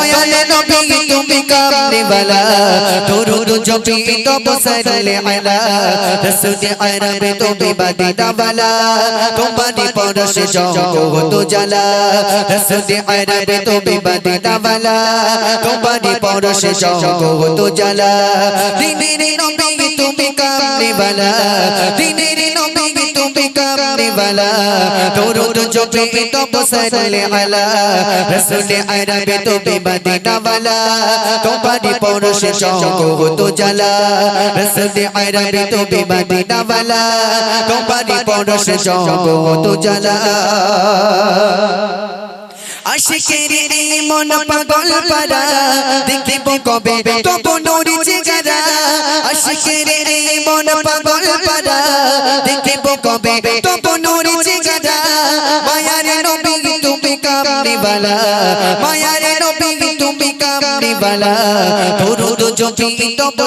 দয়ালে নবী তুমি پانے والا درود جو پی تو بسر لے علا رسول عرب تو بھی مدینہ والا تمہاری پرش جاؤ کو تو جلا رسول عرب تو بھی مدینہ والا تمہاری پرش جاؤ کو تو جلا دینیر نبی تو بھی کامنے والا دینیر نبی تو بھی کامنے والا درود جو پی تو بسر لے علا رسول عرب تو بھی مدینہ والا تمہاری বাড়ি পৌরুষ চৌক তো জ্বালা। রসদে আরবি তো বিমাদিনা বালা বাড়ি পৌরুষ চৌক তো জ্বালা। আশিকের মন পাগল পারা দেখিব কবে আশিকের মন পাগল পারা দেখিব কবে নবী তুমি মায়ার বালা দুরুদ জপি তব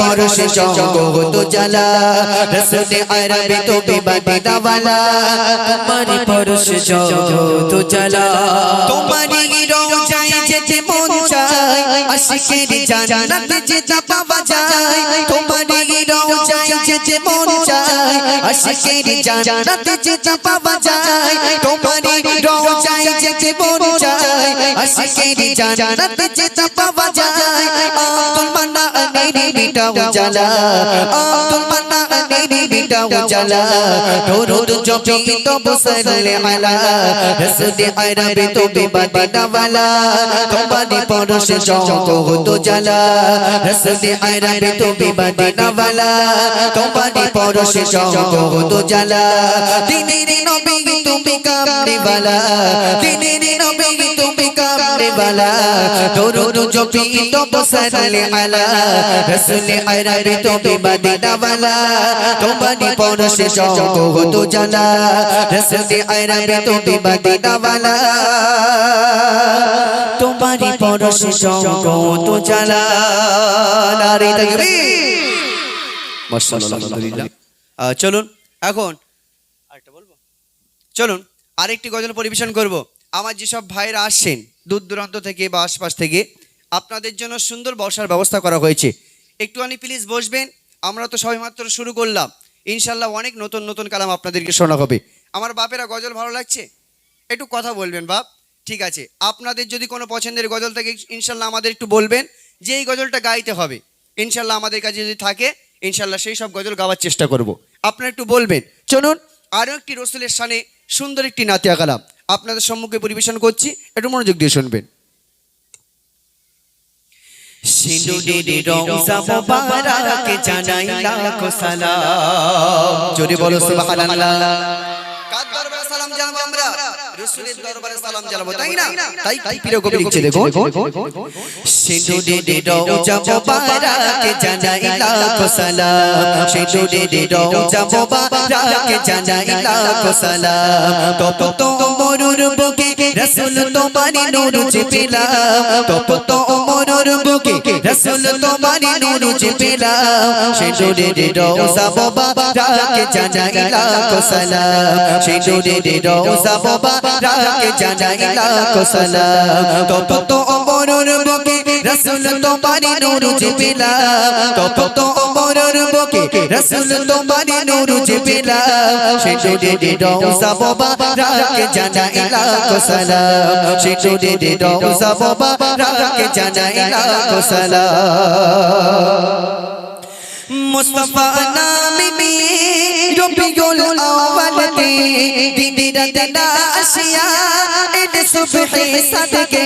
পরশে জগত জ্বালা রসুল আরবে তুমি মদিনা वाला তোমারি পরশ জগত জ্বালা তোমারি রোজায় যেতে মন চায় আশিকের জান্নাত যেতে পাওয়া যায় তোমারি রোজায় যেতে মন চায় আশিকের জান্নাত যেতে পাওয়া যায় তোমারি রোজায় যেতে মন চায় আশিকের জান্নাত যেতে পাওয়া যায় বিটা উজালা। তোমার নাগনি বিটা উজালা। দরুদ জপি তব সালে আলা। রসুল আরবি তবে মদিনা ওয়ালা তোমার পরশে জগত হতো জালা রসুল আরবি তবে মদিনা ওয়ালা তোমার পরশে জগত হতো জালা দিনের নবী তুমি কামনে ওয়ালা দিনের নবী তুমি কামনে ওয়ালা দরুদ জপি তব সালে আলা। রসুলে আরবি তুমি মদিনাওয়ালা তোমারি পরশে শওক হতো জানা রসুলে আরবি তুমি মদিনাওয়ালা তোমারি পরশে শওক হতো জানা নারী তাকবীর মাশাআল্লাহ, আলহামদুলিল্লাহ। চলুন, এখন আরেকটা বলব? চলুন, আরেকটি গজল পরিবেশন করব। আমার যেসব ভাইরা আসছেন দূর দূরান্ত থেকে বা আশপাশ থেকে, আপনাদের জন্য সুন্দর বসার ব্যবস্থা করা হয়েছে। একটুখানি প্লিজ বসবেন। আমরা তো সবেমাত্র শুরু করলাম। ইনশাল্লাহ অনেক নতুন নতুন কালাম আপনাদেরকে শোনা হবে আমার বাপেরা গজল ভালো লাগছে? একটু কথা বলবেন বাপ। ঠিক আছে। আপনাদের যদি কোনো পছন্দের গজল থাকে ইনশাল্লাহ আমাদের একটু বলবেন। যে এই গজলটা গাইতে হবে ইনশাল্লাহ আমাদের কাছে যদি থাকে ইনশাল্লাহ সেই সব গজল গাওয়ার চেষ্টা করব। আপনারা একটু বলবেন। চলুন, আরও একটি রসুলের সানে সুন্দর একটি নাতিয়া কালাম। আপনাদের সম্মুখে পরিবেশন করছি। একটু মনোযোগ দিয়ে শুনবেন। সিঁদুরের রওজা মোবারকে জানাই লাখো সালাম। জোরে বলো সুবহানাল্লাহ। কার দরবারে সালাম জানাব আমরা? রাসূলের দরবারে সালাম জানাব তাই না? তাই কি প্রিয় কবি লিখছে দেখো সিঁদুরের রওজা মোবারকে জানাই লাখো সালাম। সিঁদুরের রওজা মোবারকে জানাই লাখো সালাম। তপ তো মরুর বুকে রাসূল তোমারি নূর চেপেলাম তপ তো মরুর বুকে রাসূল তোমারি নূর চেপেলাম সিঁদুরের রওজা রাখে জানাই লাখো সালাম। সিঁদুরের রওজা মোবারকে জানাই লাখো সালাম। তো মরুর বুকে রসুল তোমারি নূর চেপেলাম তপ তো মরুর বুকে রসুল তোমারি নূর চেপেলাম সিঁদুরের রওজা বাবা মোবারকে জানাই লাখো সালাম। সিঁদুরের রওজা বাবা মোবারকে জানাই লাখো সালাম। মুস্তফা নামে নিয়ে রবিউল আওয়াল আউয়ালতে দিনে রাতে না আসিয়া এতে সুবহে সাদকে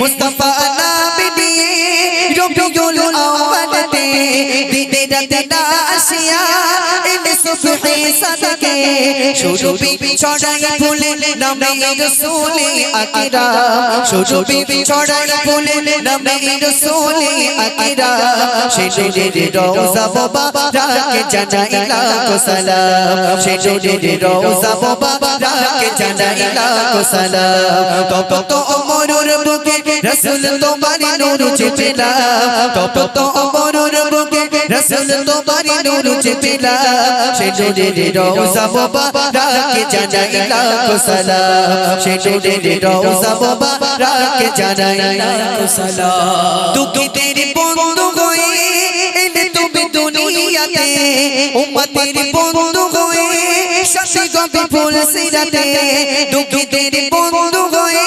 মুস্তফা নামে নিয়ে রবিউল আউয়ালতে দিনে রাতে না আসিয়া এতে সুবহে সাদকে সুরবি ছড়াই ফুলে নামে রসুলে আকিরা সুরবি ছড়াই ফুলে নামে রসুলে আকিরা। শেষের রোজা বাবা রাকে জানাই লাখো সালাম। শেষের রোজা বাবা রাকে জানাই লাখো সালাম। তপ তো অমরুর বুকে রসুল তোমার নূর চেপেলা তপ তো অমরুর বুকে রসুল তোমার নূর চেপেলা শেষের রোজা বাবা রাকে জানাই লাখো সালাম। শেষের রোজা বাবা রাকে জানাই লাখো সালাম। দুঃখিতের বন্ধু হয়ে এলে তুমি দুনিয়াতে, উম্মতের বন্ধু হয়ে শাসি গবি ফুল সিরাতে। দুঃখিতের বন্ধু হয়ে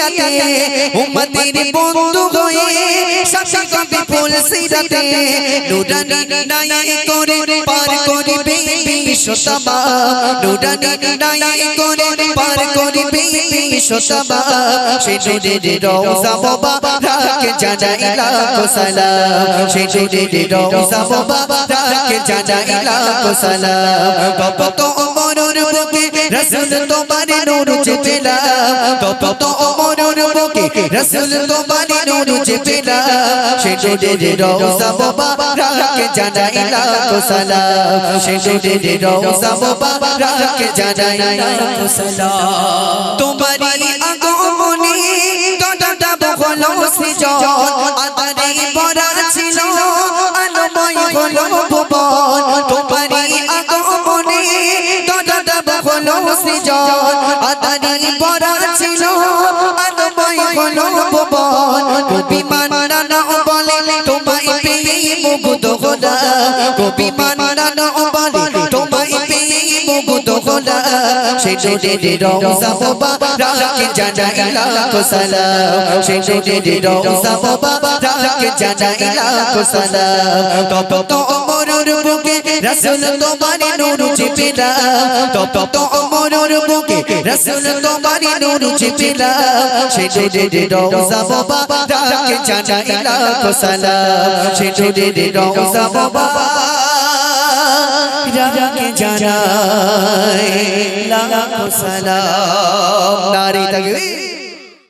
দুনিয়াতে উম্মতের বন্ধু হয়ে শাসি গবি ফুল সিরাতে নুরানি নাই করে পার করিবে বিশ্বতমা নুরানি নাই করে পার করিবে বিশ্বতমা সে নুরের রওজা বাবা রাকে জানাই লাখো সালাম। সে নুরের রওজা বাবা রাকে জানাই লাখো সালাম। বাবা তো বুকে রসুল তোমার নূর চেপেলাম বাবা তো অমরুর বুকে রসুল তোমার নূর চেপেলাম সে নুরের রওজা বাবা রাকে জানাই লাখো সালাম। সে নুরের রওজা বাবা রাকে জানাই লাখো সালাম। তোমারি আগমনে দডটা বহল সৃজন আদারে ভরা ছিল, আলোময় হলো ভুবন। বহল সৃজন আদারে ভরা ছিল আদময় হলো ভুবন। কবি মান্নান বলে, তোমায় পেয়ে মুগ্ধ হলা কবি মান্নান বলে, তোমায় পেয়ে মুগ্ধ হলা সে জোরের রওজা বাবা রাকে জানাই লাখো সালাম সে জোরের রওজা বাবা রাকে জানাই লাখো সালাম তপ তো অমরুর বুকে রসুল তোমার নূর চেপেলা তপ তো অমরুর বুকে রসুল তোমার নূর চেপেলা সে জোরের রওজা বাবা রাকে জানাই লাখো সালাম সে জোরের রওজা বাবা রাকে জানাই লাখো সালাম। নারী তাকবীর